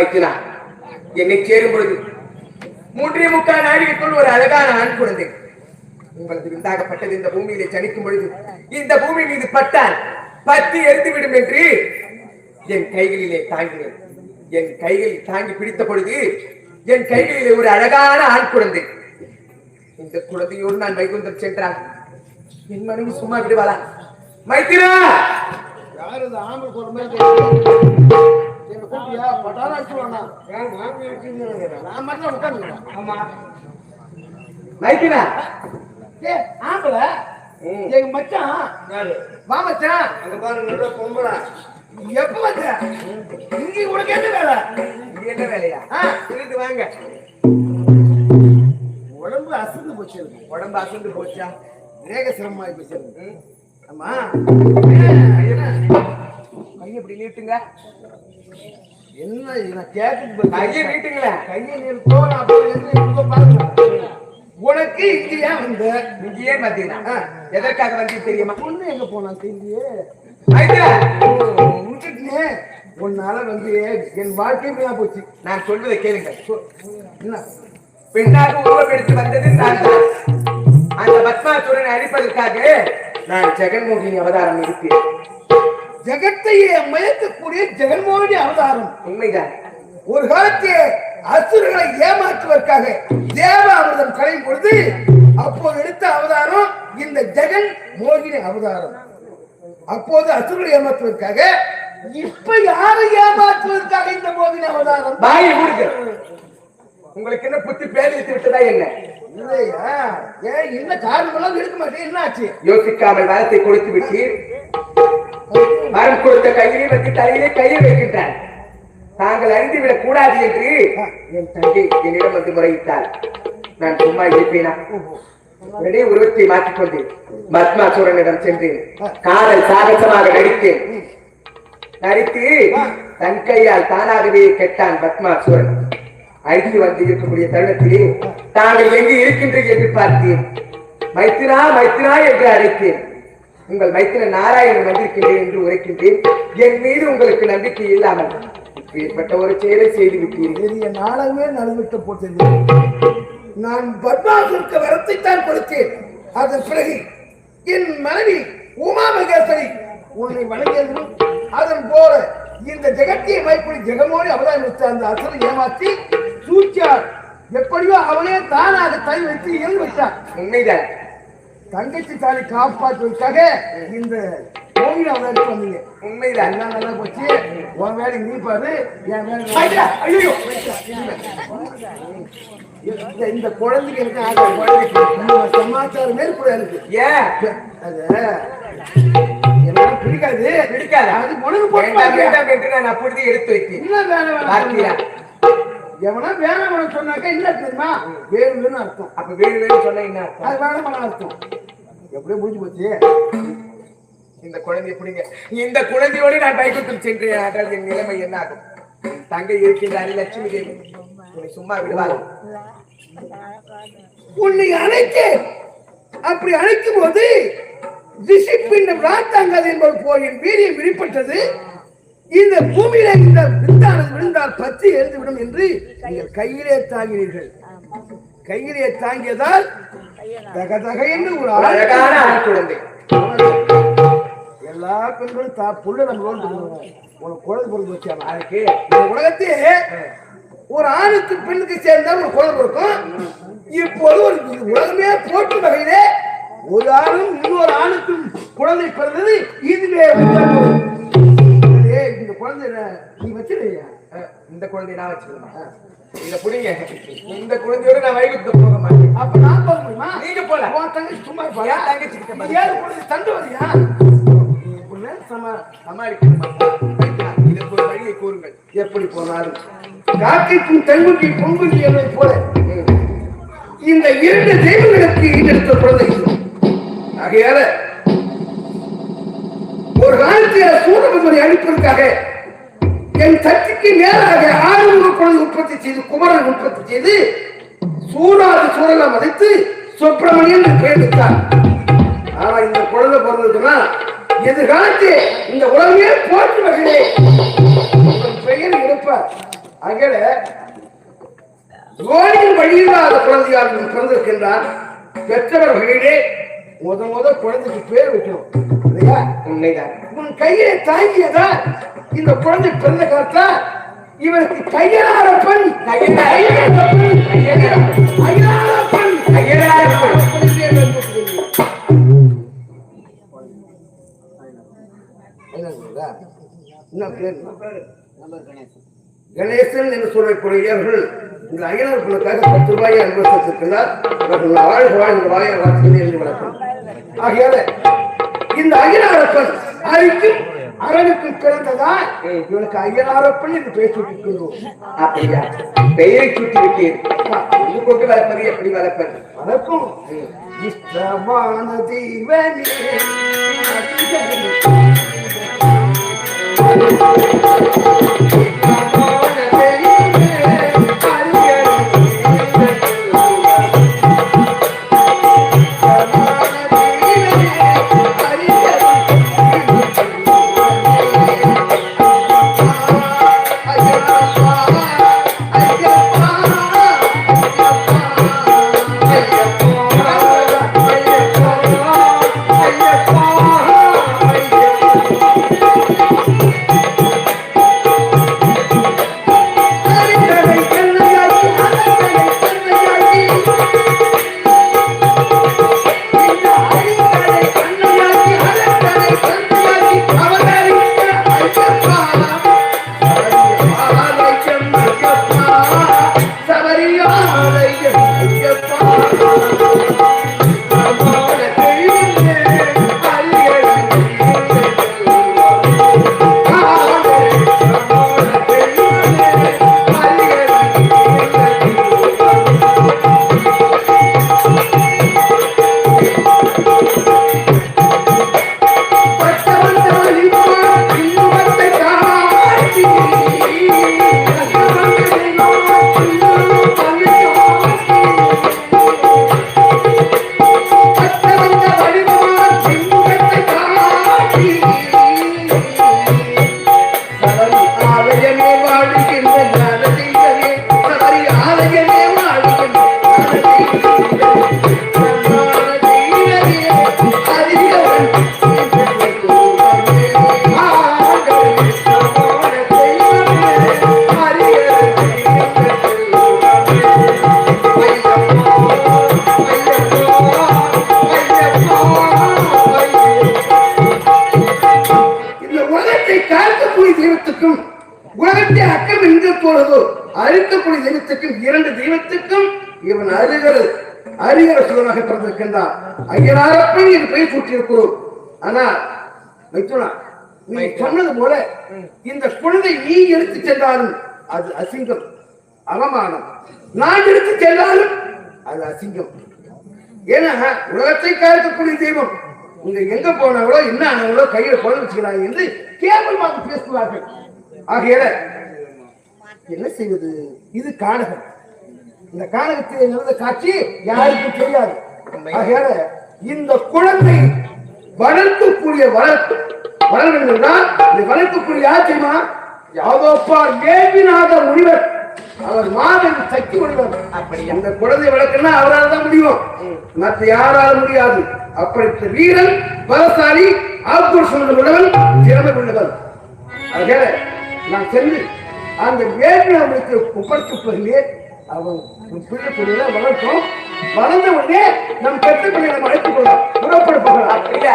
எடுத்து என்னை சேரும் பொழுது மூன்றே முக்கால் நாழிகைக்குள் ஒரு அழகான ஆண் குழந்தை. உங்களது விந்தாகப்பட்டது இந்த பூமியிலே ஜனிக்கும் பொழுது இந்த பூமி மீது பட்டால் பத்தி எரிந்து விடும் என்று என் கைகளிலே தாங்கினேன். என் கைகளில் தாங்கி பிடித்த பொழுது என் கைகளிலே ஒரு அழகான ஆண் குழந்தை. இந்த குழந்தையோடு நான் வைகுந்தம் சென்றான் என் மனைவி சும்மா விடுவாளா? மைத்திரா! யாரு இந்த ஆம்பளை எங்க கூப்பிட்டியா? பட்டாரம் அடிச்சுடுவானா? நான் மட்டும் உட்கார்ந்துக்கிறேன். ஆமா. மைத்திரா. ஏய், ஆம்பளை? எங்க மச்சான். வா மச்சான். அங்க பாரு நல்ல பொம்பளை. எப்ப வந்த? இங்க உனக்கு என்ன வேலை? என்ன வேலையா? இருந்து வாங்க. உடம்பு அசந்து போச்சு. உடம்பு அசந்து போச்சா? வேக சிரமமாயி போச்சு. ஆமா. கையை இப்படி நீட்டுங்க. என்ன நான் கேட்டுட்டு கையை நீட்டுங்களேன். கையை என்ன இங்க பாருங்க? உனக்கு இங்க ஏன் வந்த இங்கேயே பாத்தீங்கன்னா எதற்காக வந்து தெரியுமா? பொண்ணு எங்க போனா தெரியே விட்டுட்டே உன்னால வந்து என் வாழ்க்கை வீணா போச்சு. நான் சொல்வதை கேளுங்க. என்ன? பெண்ணாக உருவம் எடுத்து வந்தது நான் தான். அந்த பத்மாசுரனை அழிப்பதற்காக நான் ஜெகன்மோகினி அவதாரம் எடுத்தேன். ஜெகத்தையே மயக்கக்கூடிய ஜெகன்மோகனி அவதாரம். உண்மைதான். ஒரு காலத்தில் அசுரர்களை ஏமாற்றுவதற்காக தேவாமிர்தம் கலையும் பொழுது அப்போது எடுத்த அவதாரம் இந்த ஜெகன் மோகினி அவதாரம். அப்போது அசுரர்களை ஏமாற்றுவதற்காக இப்ப யாரை ஏமாற்றுவதற்காக இந்த மோகினி அவதாரம்? வாயை மூடுங்க. உங்களுக்கு என்ன புத்தி பேரித்து விட்டதா என்ன? இல்லையா? ஏன் என்ன காரணம் எல்லாம் எடுக்க மாட்டேன்? என்ன ஆச்சு யோசிக்காமல் வரத்தை கொடுத்து விட்டு வரம் கொடுத்த கையிலே வைத்து தலையிலே கையை வைக்கின்றார். தாங்கள் அறிந்துவிடக் கூடாது என்று என் தங்கை என்னிடம் வந்து முறையிட்டாள். நான் சும்மா இருப்பேனா? உடனே உருவத்தை மாற்றிக்கொண்டு பத்மாசுரனிடம் சென்றேன். காதல் சாகசமாக நடித்தேன். நடித்து தன் கையால் தானாகவே கெட்டான் பத்மாசுரன். அழித்து வந்து இருக்கக்கூடிய தருணத்திலே தாங்கள் எங்கு இருக்கின்றீர்கள் என்று பார்த்தேன். மைத்திரா மைத்திரா என்று அழைத்தேன். உங்கள் மைத்திர நாராயணன் வந்திருக்கின்றேன் என்று உரைக்கின்றேன். என் மீது உங்களுக்கு நம்பிக்கை இல்லாமல் இப்பேற்பட்ட ஒரு செயலை செய்து விட்டீர்கள். நாடகமே நடந்துட்டு போட்டது நான் பத்மாசுக்கு வரத்தைத்தான் கொடுத்தேன். அதன் பிறகு என் மனைவி உமா மகேஸ்வரி உன்னை வணங்கியதும் அதன் போல இந்த ஜெகத்திய மைப்படி ஜெகமோடி வச்ச அந்த அசுரை ஏமாற்றி சூழ்ச்சியார் எப்படியோ அவனே தானாக கை வைத்து இயல் விட்டான். உண்மைதான். தங்கச்சி தாலி காப்பாற்றுவதற்காக இந்த கோவில் அவதாரத்துக்கு வந்தீங்க. உண்மைதான் எல்லாம் நல்லா போச்சு. உன் வேலை நீ பாரு. என் வேலை ஐயா. இந்த குழந்தைக்கு எனக்கு ஆக குழந்தைக்கு. சமாச்சாரமே கூட இருக்கு. ஏன்? அது எனக்கு பிடிக்காது. பிடிக்காதா? அது உனக்கு போட்டு நான் அப்பொழுது எடுத்து வைத்தேன். எவனா வேணாம் வேணாம் சொன்னாக்கா என்ன தெரியுமா? வேணும்னு அர்த்தம். அப்ப வேறு வேறு சொன்ன என்ன அர்த்தம்? அது வேணாம் வேணாம் அர்த்தம். எப்படியோ முடிஞ்சு போச்சு. இந்த குழந்தையை பிடிங்க. இந்த குழந்தையோடு நான் பைக்குத்தில் சென்றேன். என் நிலைமை என்ன ஆகும்? தங்கை இருக்கின்றாரே லட்சுமி தேவி. உன்னை சும்மா விடுவாள். உன்னை அழைத்தேன் அப்படி அழைக்கும் போது திசிப்பிண்டம் ராத்தாங்காது என்பது போல் என் வீரியம் வெளிப்பட்டது. இந்த பூமியில இந்த வித்தானது விழுந்தால் பற்றி எரிந்துவிடும் என்று நீங்கள் கையிலே தாங்கினீர்கள். கையிலே தாங்கியதால் தக தக என்று ஒரு அழகான குழந்தை எல்லா பெண்களும் தா புள்ள நம்ம ரோல் உனக்கு குழந்தை பிறந்து வச்சாங்க அதுக்கு இந்த உலகத்தையே ஒரு ஆணுக்கு பெண்ணுக்கு சேர்ந்தா ஒரு குழந்தை பிறக்கும் இப்போது ஒரு உலகமே போட்டு வகையிலே ஒரு ஆணும் இன்னொரு ஆணுக்கும் குழந்தை பிறந்தது. இதுவே குழந்தை நீ வச்சிருக்கியா? இந்த குழந்தையை நான் வச்சுக்கலாம் இத புடிங்க. இந்த குழந்தையோட நான் வைகுத்தம் போக மாட்டேன். அப்ப நான் போக முடியுமா? நீங்க போலாம். உன் தங்கச்சி சும்மா இருப்பாளா? என் தங்கச்சி கிட்ட ஏழு குழந்தை தண்டு வரியா சமா சமாளிக்கணுமா? ஒரு வழியை கூறுங்கள். எப்படி போனாலும். காக்கைக்கும் தெங்குக்கும் பொங்குக்கு என்பதை போல. இந்த இரண்டு தெய்வங்களுக்கு ஈடெடுத்த குழந்தை. ஆகையால ஒரு காலத்தில் சூரபதுரை அழிப்பதற்காக என் சக்திக்கு மேலாக ஆறுமுக குழந்தை உற்பத்தி செய்து குமரன் உற்பத்தி செய்து சூடாது சூழலாம் மதித்து சுப்பிரமணியன் என்று ஆனா இந்த குழந்தை பிறந்ததுன்னா எதிர்காலத்தில் இந்த உலகமே போட்டு வகையிலே பெயர் இருப்பார் ஆகல ஜோடியின் வழியில்லாத குழந்தையார் பிறந்திருக்கின்றார் பிறந்திருக்கின்றான். பெற்றவர் வகையிலே முத முத குழந்தைக்கு பேர் வைக்கணும் இல்லையா? உண்மைதான் உன் கையை தாங்கியதா இந்த குழந்தை பிறந்த காலத்துல இவருக்கு கையலார பெண் என்ன கணேசன் என்று சொல்லக்கூடியவர்கள் இந்த ஐயனர்களுக்காக பத்து ரூபாயை அனுபவித்திருக்கிறார் அவர்கள் வாழ்க வாழ்ந்த வாயை வார்த்தைகள் எழுதி வளர்க்கும் ஆகையால இந்த ஐயனாரப்பன் அரிக்கும் அரணுக்கும் பிறந்ததா இவனுக்கு ஐயனாரப்பன் என்று பேசி விட்டிருக்கிறோம் அப்படியா? பெயரை சுட்டி விட்டீர் கொண்டு வளர்ப்பது எப்படி வளர்ப்பது? வணக்கம் இஷ்டமான தெய்வனே ஆலயமே உலகத்தை அக்கம் எங்கு போறதோ அழிக்கக்கூடிய தெய்வத்துக்கும் இரண்டு தெய்வத்துக்கும் இவன் அருகிறது அருகிற சுகமாக பிறந்திருக்கின்றான். ஐயனாரப்பன் என்று பெயர் சூட்டியிருக்கிறோம். ஆனா மைத்துனா நீ சொன்னது போல இந்த குழந்தை நீ எடுத்து சென்றாலும் அது அசிங்கம் அவமானம். நான் எடுத்து சென்றாலும் அது அசிங்கம். ஏன்னா உலகத்தை காக்கக்கூடிய தெய்வம் நீங்க எங்க போனாங்களோ என்ன ஆனாங்களோ கையில குழந்தை வச்சுக்கிறாங்க என்று கேவலமாக பேசுவார்கள். ஆகையால என்ன செய்வது? இது காணகம் இந்த காணகத்தில் நடந்த காட்சி யாருக்கும் தெரியாது. ஆகையால இந்த குழந்தை வளர்க்கக்கூடிய வளர்ப்பு வளர்ந்து இந்த வளர்க்கக்கூடிய யார் தெரியுமா? யாதோப்பா ஏவிநாத முனிவர். அவர் மாதன் சக்தி முனிவர் அப்படியா? அந்த குழந்தை வளர்க்கணும்னா அவரால் தான் முடியும். மற்ற யாரால முடியாது. அப்படிப்பட்ட வீரன் பலசாலி ஆக்ரோஷம் உள்ளவன் திறமை உள்ளவன் ஆகையால நான் சென்று அந்த வேட்பினர்களுக்கு ஒப்படைத்த பிறகு அவன் உன் பிள்ளை பிள்ளைகளை வளர்த்தோம். வளர்ந்த உடனே நம் பெற்ற பிள்ளைகளை அழைத்துக் கொள்ளலாம். புறப்பட போகலாம் அப்படியா